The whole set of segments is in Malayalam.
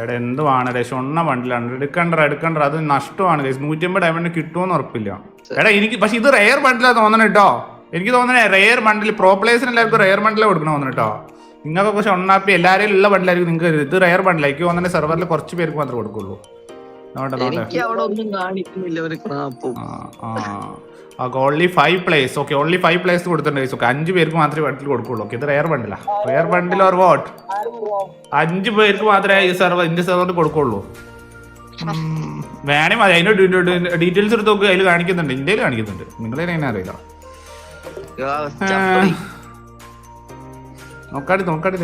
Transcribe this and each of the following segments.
എടാ എന്തുവാണ് ഡേ ഷൊണ്ണ ബണ്ടിലാണ് എടുക്കണ്ട എടുക്കണ്ട അത് നഷ്ടമാണ് ഗൈസ് നൂറ്റമ്പത് ഡയമണ്ട് കിട്ടുമെന്ന് ഉറപ്പില്ല. എടാ എനിക്ക് പക്ഷെ ഇത് റെയർ ബണ്ടിലാ തോന്നണം കേട്ടോ എനിക്ക് തോന്നണേ റെയർ ബണ്ടിൽ പ്രോ പ്ലേസിന് എല്ലാവർക്കും റെയർ ബണ്ടിലേ കൊടുക്കണം തോന്നണം കേട്ടോ നിങ്ങൾക്ക് പക്ഷെ ഒന്നാപ്പി എല്ലാവരെയും ഉള്ള ബണ്ടിലായിരിക്കും നിങ്ങൾക്ക് ഇത് റെയർ ബണ്ടിലായിരിക്കും തോന്നണേ സെർവറിൽ കുറച്ച് പേർക്ക് മാത്രമേ കൊടുക്കുള്ളൂ. എനിക്ക് അവിടെ ഒന്നും കാണിക്കുന്നില്ല ഒരു ക്രാപ്പും. ആ only five place okay only five place കൊടുത്തിട്ടുണ്ട് ഓക്കെ അഞ്ച് പേർക്ക് മാത്രമേ ബണ്ടിൽ കൊടുക്കുള്ളൂ. ഓക്കെ ഇത് റെയർ ബണ്ടിലാ റെയർ ബണ്ടിൽ ഓർ വോട്ട് അഞ്ച് പേർക്ക് മാത്രമേ ഈ സെർവർ ഇന്ത്യ സെർവറിൽ കൊടുക്കുള്ളൂ. വേണേ മതി. അതിന്റെ ഡീറ്റെയിൽസ് എടുത്ത് നോക്ക്. അതിൽ കാണിക്കുന്നുണ്ട്. ഇന്ത്യയിൽ കാണിക്കുന്നുണ്ട്. നിങ്ങളെ എങ്ങനെ അറിയില്ല. നോക്കാടി നോക്കാടി.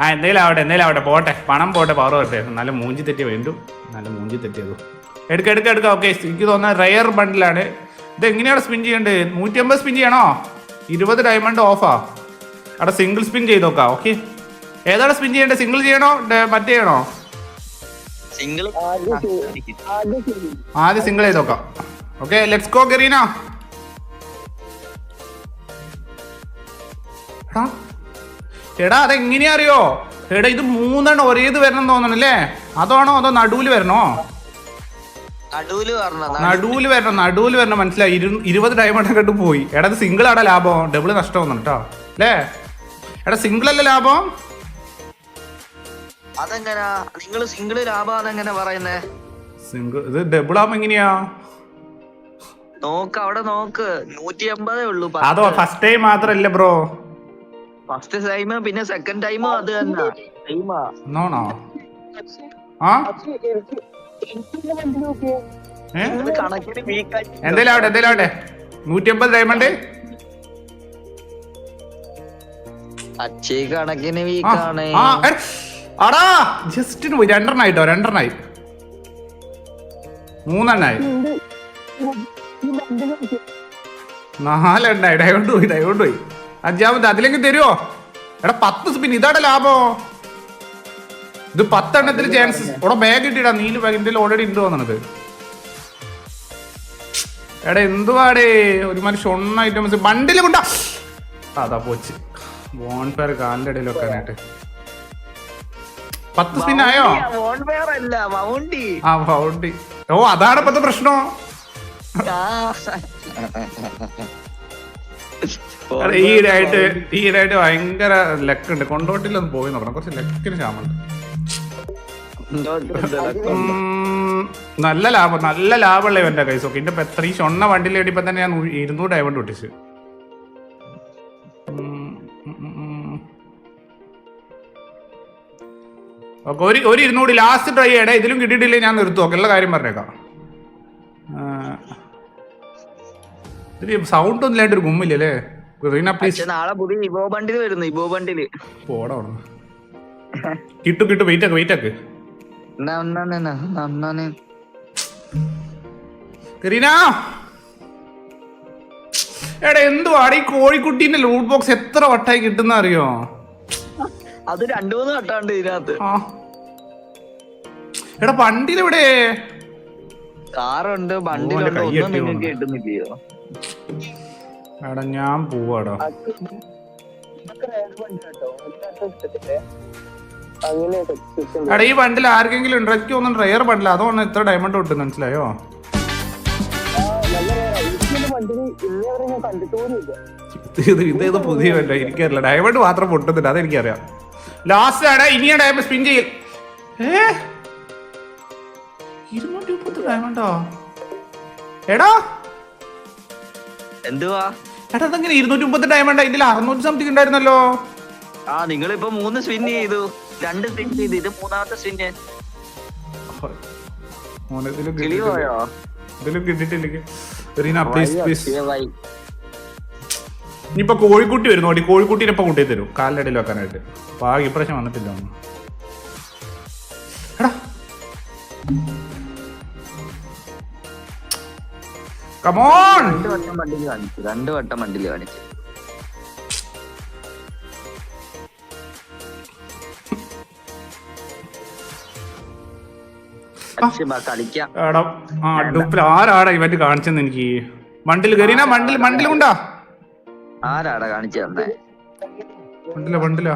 ആ എന്തെങ്കിലും ആവട്ടെ എന്തെങ്കിലും ആവട്ടെ പോട്ടെ. പണം പോട്ടെ പവർ വരട്ടെ നല്ല മൂഞ്ചി തെറ്റി വേണ്ടു. നല്ല മൂഞ്ചി തെറ്റിയതു എടുക്ക എടുക്ക എടുക്ക. ഓക്കെ എനിക്ക് തോന്നുന്ന റയർ ബണ്ടിലാണ് ഇത് എങ്ങനെയാണ് സ്പിൻ ചെയ്യേണ്ടത്? നൂറ്റി അമ്പത് സ്പിൻ ചെയ്യണോ? ഇരുപത് ഡയമണ്ട് ഓഫാ അവിടെ സിംഗിൾ സ്പിൻ ചെയ്ത് നോക്കാം ഓക്കെ ഏതാണ് സ്പിൻ ചെയ്യേണ്ടത്? സിംഗിൾ ചെയ്യണോ? മറ്റേ ചെയ്യണോ? സിംഗിൾ ആദ്യം സിംഗിൾ ചെയ്ത് നോക്കാം. ഓക്കെ ലെറ്റ്സ് ഗോ ഗറീന എടാ അതെങ്ങനെയാ അറിയോ ചേടാ ഇത് മൂന്നെണ്ണം ഒരേത് വരണം തോന്നണല്ലേ? അതാണോ അതോ നടുവിൽ വരണോ? നടുവിൽ വരണം നടുവിൽ. വരണം മനസ്സിലായി. ഇരു- ഇരുപത് ഡയമണ്ട് കണ്ടു പോയി. എടാ ഇത് സിംഗിൾ ആടാ ലാഭം. ഡബിൾ നഷ്ടം കേട്ടോ അല്ലേ? എടാ സിംഗിൾ അല്ലേ ലാഭം? അതെങ്ങനാ? സിംഗിൾ ലാഭാന്ന് എങ്ങനെ പറയുന്നേ? സിംഗിൾ ഇത് ഡബിൾ ആവുമ്പോ എങ്ങനെയാ? നോക്ക് അവിടെ നോക്ക്. നൂറ്റി ഉള്ളൂ അതോ ഫസ്റ്റ് ടൈം മാത്രല്ല ബ്രോ ഫസ്റ്റ് ടൈം പിന്നെ സെക്കൻഡ് ടൈം അത് തന്നെ. ടൈമാ. നോണോ ആ? എന്തേലും ആവട്ടെ എന്തേലും ആവട്ടെ. നൂറ്റി അമ്പത് ഡയമണ്ട് അച്ഛേ കണക്കിന് വീക്കാണ്. അടാ ജസ്റ്റ് പോയി രണ്ടെണ്ണായിട്ടോ രണ്ടെണ്ണായി മൂന്നെണ്ണായി നാലെണ്ണായി ഡയമണ്ട് പോയി ഡയമണ്ട് പോയി. അഞ്ചാമത് അതിലെങ്കിൽ തരുമോ എടാ പത്ത് സ്പിൻ ഇതാടെ ലാഭോ. ഇത് പത്തെണ്ണത്തിൽ ചാൻസ് ഇവിടെ ബാഗ് ഇട്ടിടാ നീൽ ബാഗ് ഇന്ത്യയിൽ ഓൾറെഡി ഉണ്ട് തോന്നണത്. എടാ എന്തുവാടേ? ഒരുമാതിരി ഷൊണ്ണ ഐറ്റംസ് ബണ്ടിൽ കൊണ്ടാ. അതാ പോച്ച്. ബോൺഫയർ കാലിന്റെ ഇടയിൽ വെക്കാനായിട്ട്. പത്ത് സ്പിൻ ആയോ? വൗണ്ടി. ആ ഫൗണ്ടി ഓ അതാണ് ഇപ്പത്തെ പ്രശ്നം ഈയിടെയായിട്ട് ഈയിടെയായിട്ട് ഭയങ്കര ലക്കുണ്ട്. കൊണ്ടോട്ടിലൊന്ന് പോയി നോക്കണം. കുറച്ച് ലക്കിന് ക്ഷാമുണ്ട് നല്ല ലാഭം നല്ല ലാഭമുള്ള ഇവന്റെ കൈസ് ഓക്കെ എന്റെ ഇപ്പൊ എത്ര? ഈ ഷൊണ്ണ വണ്ടിയിൽ ഇപ്പൊ തന്നെ ഞാൻ ഇരുന്നൂറ് ഡയമണ്ട് ഒട്ടിച്ച്. ഓക്കെ ഒരു ഒരു ഇരുന്നൂറ്. ലാസ്റ്റ് ട്രൈ ചെയ്യണേ ഇതിലും കിട്ടിയിട്ടില്ലേ? ഞാൻ നിർത്തും. ഓക്കെ ഉള്ള കാര്യം പറഞ്ഞേക്കാം. ആ. ഇതിൽ സൗണ്ട് ഒന്നും ഇല്ലാണ്ട് ഒരു ഗുമ്മില്ലല്ലേ റീന പ്ലീസ് നാളെ പുതിയ ഇബോ ബണ്ടിൽ വരുന്നു ഇബോ ബണ്ടിൽ പോടാ അവിടുന്ന്. കിട്ടു കിട്ടു വെയിറ്റ് ആക്ക് വെയിറ്റ് ആക്ക്. എടാ എന്തുവാടെ ഈ കോഴിക്കുട്ടീന്റെ ലൂട്ട് ബോക്സ് എത്ര വട്ടായി കിട്ടുന്ന അറിയോ? അത് രണ്ടു മൂന്ന് വട്ടമുണ്ട് ഇതിനകത്ത്. എടാ വണ്ടിയിലെവിടെ കാറുണ്ട് ബണ്ടിലുണ്ട് ഒന്നും നിങ്ങൾക്ക്. കിട്ടുന്നില്ലയോ? എടാ ഞാൻ പോവാടാ. എടാ ഈ ബണ്ടിൽ ആർക്കെങ്കിലും ഉണ്ട്? എനിക്ക് തോന്നുന്നു റയർ ബണ്ടിൽ അതുകൊണ്ട് ഇത്ര ഡയമണ്ട് കിട്ടും മനസ്സിലായോ? ഇത് ഇത് ഇത് പുതിയ വല്ല എനിക്കറിയില്ല. ഡയമണ്ട് മാത്രം പൊട്ടുന്നില്ല. അതെനിക്കറിയാം. ലാസ്റ്റ് ആടാ ഇനിയാ ഡയമണ്ട് സ്പിൻ ചെയ്യൽ ഏ? ഇരുന്നൂറ്റി മുപ്പത്തി ഡയമണ്ടോ എടാ എന്തുവാ? എടാ അതങ്ങനെ ഇരുന്നൂറ്റി മുപ്പത്തി ഡയമണ്ട് അതിന്റെ അറുന്നൂറ്റി സംതിങ് ഉണ്ടായിരുന്നല്ലോ. ആ നിങ്ങളിപ്പോ മൂന്ന് സ്പിൻ ചെയ്തു. രണ്ട് സ്പിൻ ചെയ്തു. ഇത് മൂന്നാമത്തെ സ്പിന് മോനെ, ഇതിലും കിട്ടിയിട്ടില്ല. പോയോ? ഇതിലും കിട്ടിയിട്ടില്ലെങ്കിൽ റീന പ്ലീസ് പ്ലീസ്. ഇനിയിപ്പോ കോഴിക്കുട്ടി വരുന്നു ഓടി കോഴിക്കുട്ടീനെ ഇപ്പൊ കൊണ്ടേ തരും. കാലിന്റെ ഇടയിൽ വെക്കാനായിട്ട് പാകി ഇപ്രാവശ്യം വന്നിട്ടില്ല ഒന്ന്. എടാ. കമോൺ രണ്ട് വട്ടം വണ്ടിയിൽ കാണിച്ചു രണ്ട് വട്ടം വണ്ടിയിൽ കാണിച്ചു. എടാ ആ ആരാടാ ഇവന്റ് കാണിച്ചെന്ന് എനിക്ക് മണ്ടിൽ കരീന മണ്ടിൽ ഉണ്ടാ ആരാടാ കാണിച്ചു? തന്നെ? മണ്ടില മണ്ടില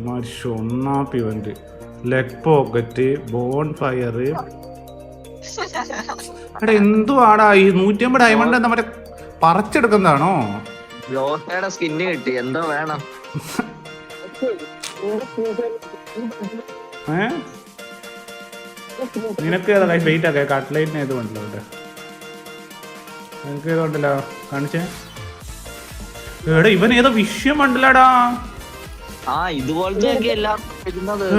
ഒരുമാതിരി ഷൊണ്ണാപ്പ് event leg pocket bonfire എടാ എന്തുവാടാ ഈ നൂറ്റി അമ്പത് ഡയമണ്ട് മറ്റേ പറിച്ചെടുക്കുന്നതാണോ? ലോട്ടയുടെ സ്കിന്ന് കിട്ടി. എന്തോ വേണം. ഏ? നിനക്ക് ഏതാ വെയിറ്റ് ഒക്കെ? കട്ട്ലൈറ്റിന് ഏത് കൊണ്ടല്ലോ നിനക്ക് ഏത് ഉണ്ടല്ലോ കാണിച്ചേ. എടാ ഇവൻ ഏതോ വിഷയം ഉണ്ടല്ലോടാ ആ ഇതുപോലത്തെ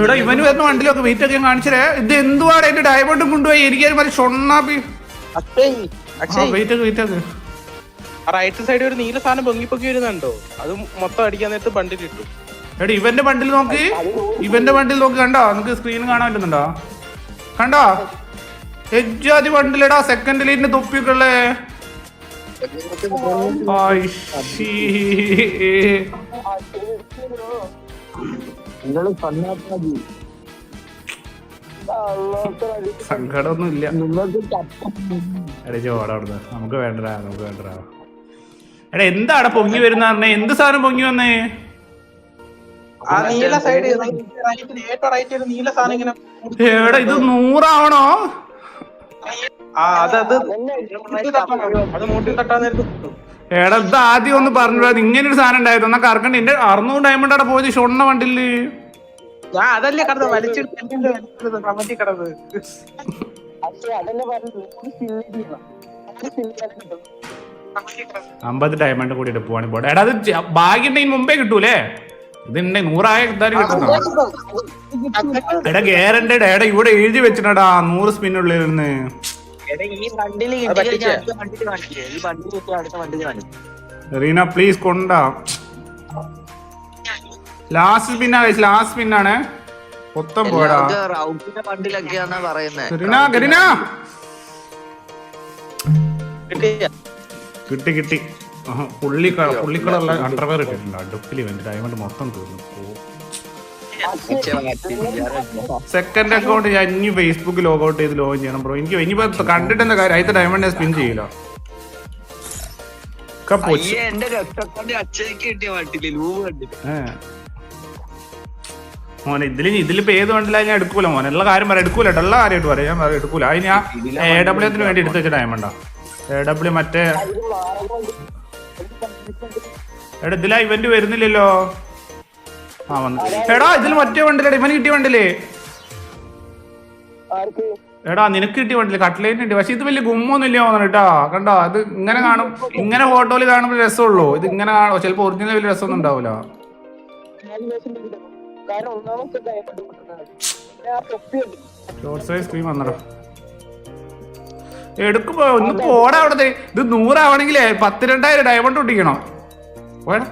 എടാ ഇവന് വരുന്ന വണ്ടിലൊക്കെ വെയിറ്റ് ഒക്കെ കാണിച്ചേ ഇത് എന്തുവാണ് എന്റെ ഡയമണ്ടും കൊണ്ടുപോയി? എനിക്ക് മറ്റേ ഷൊണ്ണാപ്പി വെയിറ്റ് ഒക്കെ വെയിറ്റ് ഒക്കെ. ആ റൈറ്റ് സൈഡിൽ ഒരു നീല സാധനം പൊങ്ങി പൊങ്ങി വരുന്നുണ്ടോ? അത് മൊത്തം അടിക്കാൻ നേരത്ത് ബണ്ടിലിട്ടു എടാ ഇവന്റെ ബണ്ടിൽ നോക്ക്. ഇവന്റെ ബണ്ടിൽ നോക്ക് കണ്ടോ? നിനക്ക് സ്ക്രീൻ കാണാൻ പറ്റുന്നുണ്ടോ? കണ്ടോ? എജ്ജാതി ബണ്ടിലെടാ സെക്കൻഡ് ലൈറ്റിന്റെ തൊപ്പിയൊക്കെ ഉള്ളേ. ആയിഷീ. സങ്കടമൊന്നും ഇല്ല എടാ ചോടാ അവിടുന്ന് നമുക്ക് വേണ്ടടാ നമുക്ക് വേണ്ടടാ എടാ എന്താണ് പൊങ്ങി വരുന്ന പറഞ്ഞേ എന്ത് സാധനം പൊങ്ങി വന്നേ എടാ ഇത് നൂറാവണോ ആ അത് അത് മൂട്ടിൽ തട്ടണം. അത് മൂട്ടിൽ തട്ടാൻ നേരത്ത് കിട്ടും. എടാ ഇത് ആദ്യം ഒന്ന് പറഞ്ഞു ഇങ്ങനെ ഒരു സാധനം ഉണ്ടായിരുന്നു എന്നാ കറക്കണ്ട. എന്റെ അറുന്നൂറ് ഡയമണ്ട് അവിടെ പോയത് ഷൊണ്ണ വണ്ടിൽ ഞാൻ അതല്ലേ കടന്ന് വലിച്ചെടുത്ത് അമ്പത് ഡയമണ്ട് കൂടി പോവാണ് ഇപ്പോ എടാ അത് ഭാഗ്യം ഉണ്ടെങ്കിൽ മുമ്പേ കിട്ടൂലേ? ഇതുണ്ടെ നൂറായ എന്തായാലും കിട്ടുന്ന? എടാ ഗ്യാരണ്ടഡ് എടാ ഇവിടെ എഴുതി വെച്ചിട്ടാ നൂറ് സ്പിന്നുള്ളിൽ നിന്ന്. റീന പ്ലീസ് കൊണ്ടാ. ലാസ്റ്റ് സ്പിന്നാ ലാസ്റ്റ് സ്പിന്നാണ് മൊത്തം പോടാ പറയുന്നത് റീന റീന. കിട്ടി. കിട്ടി പുള്ളിക്കള പുള്ളിക്കളറുള്ള അണ്ടർവെയർ ഇട്ടിട്ടുണ്ട്. അടുപ്പിൽ വേണ്ടി ഡയമണ്ട് മൊത്തം തീർന്നു. സെക്കൻഡ് അക്കൗണ്ട് ഞാൻ ഇനി ഫേസ്ബുക്ക് ലോഗ് ഔട്ട് ചെയ്ത് ലോഗിൻ ചെയ്യണം ബ്രോ എനിക്ക് ഇനി കണ്ടിട്ട് എന്താ കാര്യം? അതിന്റെ ഡയമണ്ട് സ്പിൻ ചെയ്യില്ല മോനെ ഇതിൽ ഇതിലിപ്പോ ഏത് വണ്ടിലാ ഞാൻ എടുക്കൂല മോനെ? എല്ലാ കാര്യം പറയാം എടുക്കൂല എല്ലാ കാര്യമായിട്ട് പറയാം ഞാൻ പറയാം എടുക്കൂല. അത് ഞാൻ എ ഡബ്ല്യു എത്തിന് വേണ്ടി എടുത്ത് വെച്ച ഡയമണ്ടാ എ ഡബ്ല്യു മറ്റേ എടാ ഇതിലാ ഇവന്റ് വരുന്നില്ലല്ലോ. ആ വന്നു. എടാ ഇതിൽ മറ്റേ വണ്ടിലേ ഇവന് കിട്ടിയ വണ്ടിലേ എടാ നിനക്ക് കിട്ടിയ വണ്ടിൽ കട്ട്ലേറ്റ് ഉണ്ട് പക്ഷെ ഇത് വലിയ ഗുമ്മൊന്നും ഇല്ല തോന്നണം കേട്ടാ കണ്ടോ? അത് ഇങ്ങനെ കാണും. ഇങ്ങനെ ഫോട്ടോയിൽ കാണുമ്പോൾ രസമുള്ളൂ. ഇത് ഇങ്ങനെ കാണും. ചിലപ്പോ ഒറിജിനൽ വലിയ രസമൊന്നും ഉണ്ടാവില്ല സ്ക്രീൻ വന്നടാ. എടുക്കുമ്പോ ഒന്ന് പോടാ അവിടെ ഇത് നൂറാവണെങ്കിലേ പത്തിരണ്ടായിരം ഡയമണ്ട് ഒട്ടിക്കണം. പോടാ